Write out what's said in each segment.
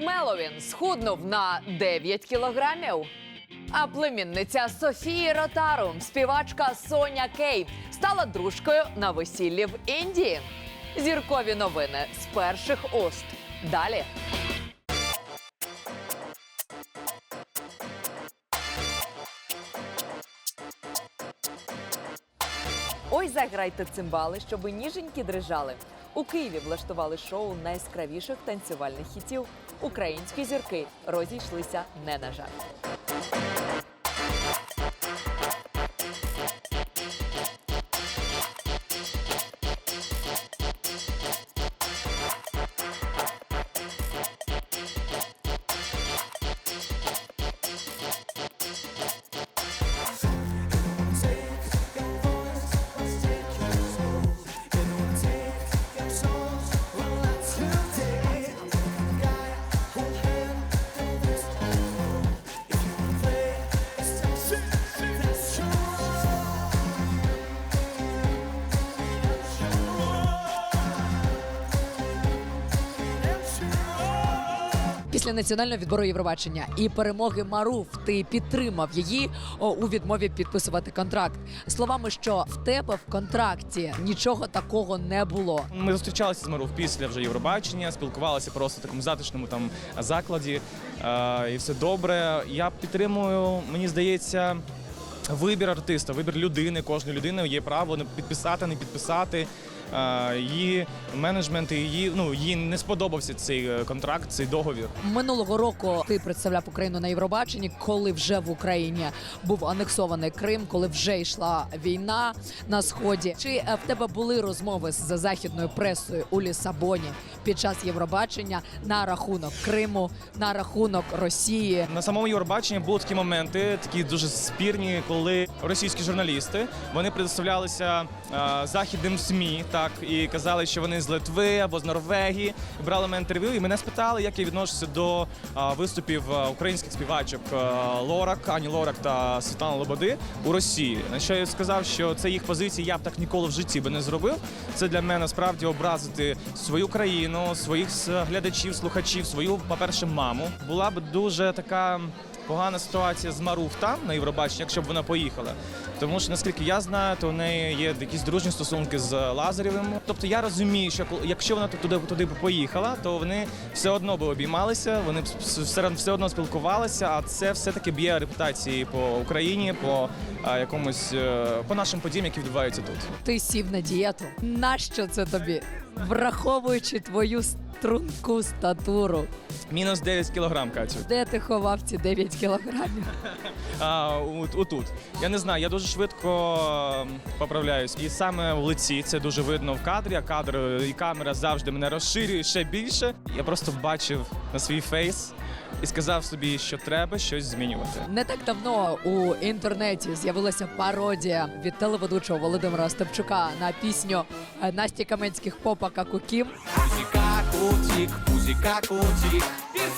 Меловін схуднув на 9 кілограмів. А племінниця Софії Ротару, співачка Соня Кей, стала дружкою на весіллі в Індії. Зіркові новини з перших уст. Далі. Ой, заграйте цимбали, щоби ніженькі дрижали. У Києві влаштували шоу найяскравіших танцювальних хітів. Українські зірки розійшлися не на жарт. Після національного відбору Євробачення і перемоги Маруф ти підтримав її у відмові підписувати контракт. Словами, що в тебе в контракті нічого такого не було. Ми зустрічалися з Марув після вже Євробачення, спілкувалися просто в такому затишному там закладі. Е, і все добре. Я підтримую, мені здається, вибір артиста, вибір людини. Кожної людини є право не підписати, не підписати. Її менеджмент, і її ну їй не сподобався цей е, контракт, цей договір. Минулого року ти представляв Україну на Євробаченні, коли вже в Україні був анексований Крим, коли вже йшла війна на сході. Чи е, в тебе були розмови з західною пресою у Лісабоні під час Євробачення на рахунок Криму, на рахунок Росії? На самому Євробаченні були такі моменти, такі дуже спірні, коли російські журналісти вони представлялися е, західним СМІ, так і казали, що вони з Литви або з Норвегії. Брали мене інтерв'ю, і мене спитали, як я відношуся до е, виступів українських співачок Лорак, Ані Лорак та Світлани Лободи у Росії. На що я сказав, що це їх позиції, я б так ніколи в житті би не зробив. Це для мене справді образити свою країну, своїх глядачів, слухачів, свою, по-перше, маму. Була б дуже така погана ситуація з Маруф там на Євробаченні, якщо б вона поїхала. Тому що наскільки я знаю, то у неї є якісь дружні стосунки з Лазарєвим. Тобто я розумію, що якщо вона туди туди поїхала, то вони все одно б обіймалися, вони б все, одно спілкувалися. А це все таки б'є репутації по Україні, по якомусь е, по нашим подіям, які відбуваються тут. Ти сів на дієту. Нащо це тобі? Враховуючи твою струнку статуру, Мінус 9 кілограм, Катю. де ти ховав ці 9 кілограмів? А, у- отут. Я не знаю, я дуже швидко поправляюсь. І саме в лиці це дуже видно в кадрі, а кадр е, і камера завжди мене розширює ще більше. Я просто бачив на свій фейс і сказав собі, що треба щось змінювати. Не так давно у інтернеті з'явилася пародія від телеведучого Володимира Степчука на пісню е, Насті Каменських попа Какукім. Утик, пузик как утик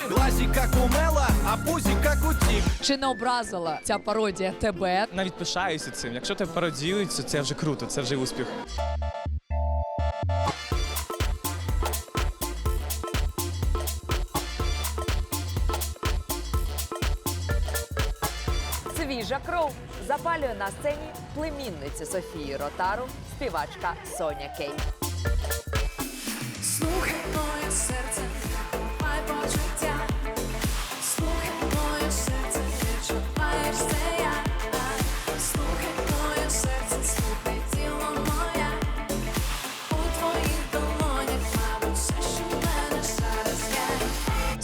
Глазик как у Мела, а пузик как утик Чи не образила ця пародія тебе? Навіть пишаюся цим. Якщо тебе пародіюють, то це вже круто, це вже успіх. Свіжа кров запалює на сцені племінниці Софії Ротару, співачка Соня Кей.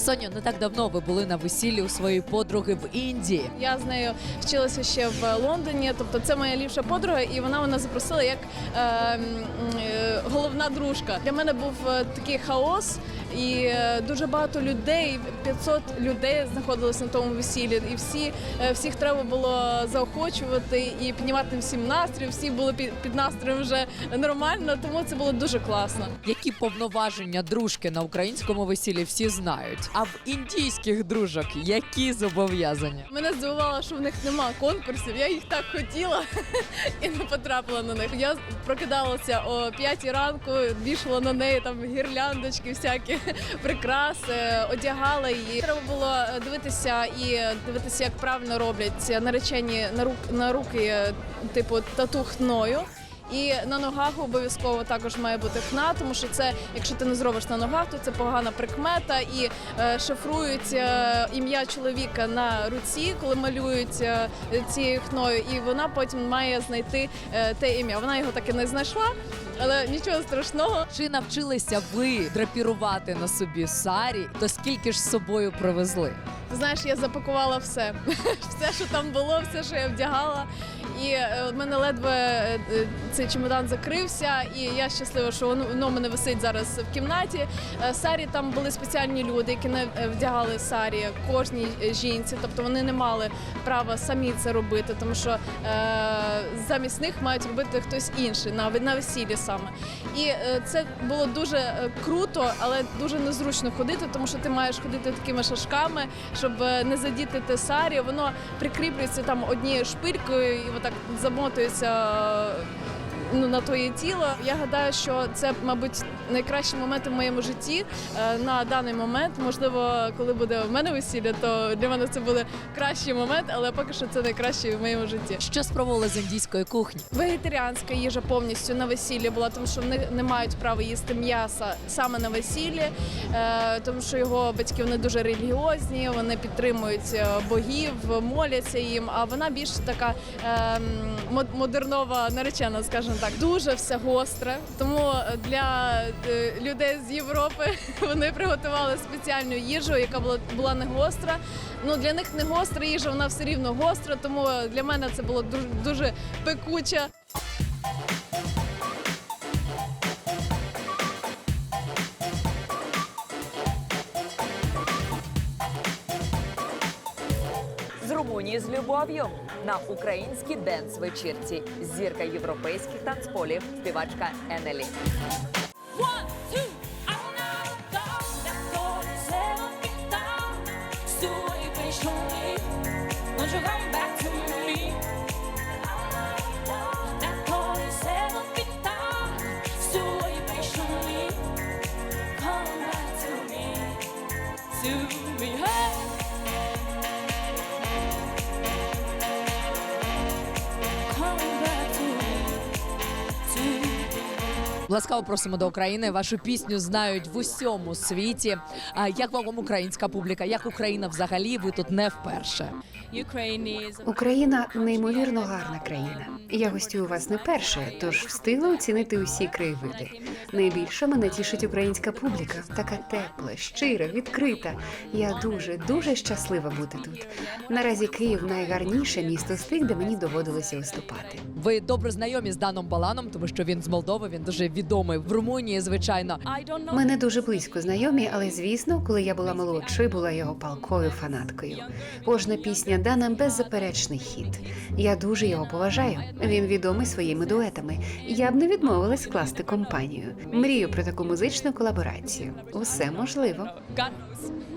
Соню, не так давно ви були на весіллі у своєї подруги в Індії. Я з нею вчилася ще в Лондоні. Тобто, це моя ліпша подруга, і вона мене запросила як е, е, головна дружка. Для мене був е, такий хаос, і е, дуже багато людей, 500 людей знаходилися на тому весіллі. І всі е, всіх треба було заохочувати і піднімати всім настрій. Всі були під, під настроєм вже нормально, тому це було дуже класно. Які повноваження дружки на українському весіллі всі знають. А в індійських дружок які зобов'язання? Мене здивувало, що в них нема конкурсів. Я їх так хотіла і не потрапила на них. Я прокидалася о 5 ранку, вішала на неї там гірляндочки всякі. Прикраси, одягала її. Треба було е, дивитися і дивитися, як правильно роблять наречені на рук на руки, е, типу тату хною. І на ногах обов'язково також має бути хна, тому що це, якщо ти не зробиш на ногах, то це погана прикмета. І е, шифрують е, ім'я чоловіка на руці, коли малюють е, цією хною, і вона потім має знайти е, те ім'я. Вона його так і не знайшла, але нічого страшного. Чи навчилися ви драпірувати на собі сарі? То скільки ж з собою привезли? Знаєш, я запакувала все. все, що там було, все, що я вдягала. І е, в мене ледве е, е, цей чемодан закрився, і я щаслива, що воно, в мене висить зараз в кімнаті. Сарі там були спеціальні люди, які не вдягали сарі кожній жінці. Тобто вони не мали права самі це робити, тому що е, замість них мають робити хтось інший на, на весіллі саме. І е, це було дуже круто, але дуже незручно ходити, тому що ти маєш ходити такими шашками, щоб е, не задіти те сарі. Воно прикріплюється там однією шпилькою і отак замотується. Ну, на твоє тіло. Я гадаю, що це, мабуть, найкращі моменти в моєму житті е, на даний момент. Можливо, коли буде в мене весілля, то для мене це буде кращий момент, але поки що це найкращий в моєму житті. Що спробували з індійської кухні? Вегетаріанська їжа повністю на весіллі була, тому що вони не мають права їсти м'яса саме на весіллі, е, тому що його батьки вони дуже релігіозні, вони підтримують е, богів, моляться їм. А вона більш така е, модернова наречена, скажімо так, дуже все гостре. Тому для е, людей з Європи вони приготували спеціальну їжу, яка була була не гостра. Ну для них не гостра їжа, вона все рівно гостра. Тому для мене це було дуже дуже пекуче. з любов'ю. На українській денс-вечірці. Зірка європейських танцполів, співачка Енелі. One, Ласкаво просимо до України. Вашу пісню знають в усьому світі. А як вам українська публіка? Як Україна взагалі? Ви тут не вперше. Україна неймовірно гарна країна. Я гостюю у вас не перше, тож встигла оцінити усі краєвиди. Найбільше мене тішить українська публіка, така тепла, щира, відкрита. Я дуже дуже щаслива бути тут. Наразі Київ найгарніше місто з тих, де мені доводилося виступати. Ви добре знайомі з Даном Баланом, тому що він з Молдови. Він дуже відомий в Румунії. Звичайно, Ми не дуже близько знайомі, але звісно, коли я була молодшою, була його палкою фанаткою. Кожна пісня Дана беззаперечний хіт. Я дуже його поважаю. Він відомий своїми дуетами. Я б не відмовилась скласти компанію. Мрію про таку музичну колаборацію. Усе можливо.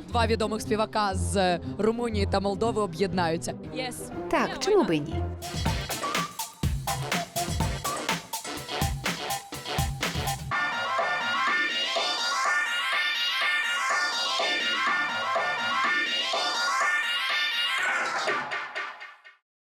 два відомих співака з Румунії та Молдови об'єднаються. Так, чому би ні?